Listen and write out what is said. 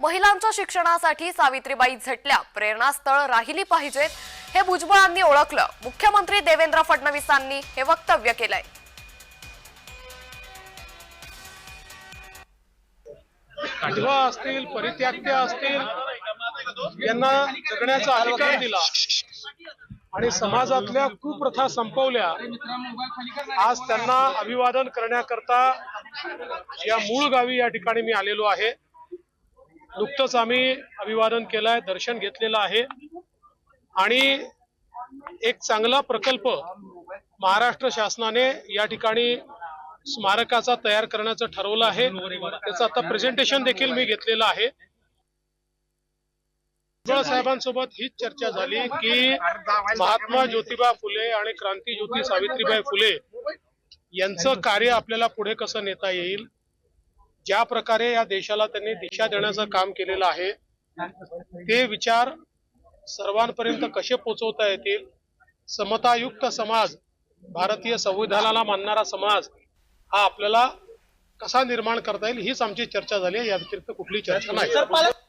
महिलांच्या शिक्षणासाठी सावित्रीबाई झटल्या. प्रेरणास्थळ राहिली पाहिजेत हे भुजबळांनी ओळखलं. मुख्यमंत्री देवेंद्र फडणवीसांनी हे वक्तव्य केलंय. विधवा असतील परित्याग्य असतील यांना जगण्याचा अधिकार दिला. आणि समाजातल्या कुप्रथा संपवल्या. आज त्यांना अभिवादन करण्याकरता या मूळ गावी या ठिकाणी मी आलेलो आहे. नुकतंच आम्ही अभिवादन केलंय दर्शन घेतलेलं आहे. आणि एक चांगला प्रकल्प महाराष्ट्र शासनाने या ठिकाणी स्मारकाचा तयार करण्याचं ठरवलं आहे. त्याचं आता प्रेझेंटेशन देखील मी घेतलेलं आहे. साहेबांसोबत हीच चर्चा झाली की महात्मा ज्योतिबा फुले आणि क्रांती ज्योती सावित्रीबाई फुले यांचं कार्य आपल्याला पुढे कसं नेता येईल? ज्या प्रकारे या देशाला त्यांनी दिशा देण्याचं काम केलेलं आहे ते विचार सर्वांपर्यंत कसे पोहोचवता येतील? समतायुक्त समाज भारतीय संविधानाला मानणारा समाज हा आपल्याला कसा निर्माण करता येईल हीच आमची चर्चा झाली आहे. या व्यतिरिक्त कुठली चर्चा नाही.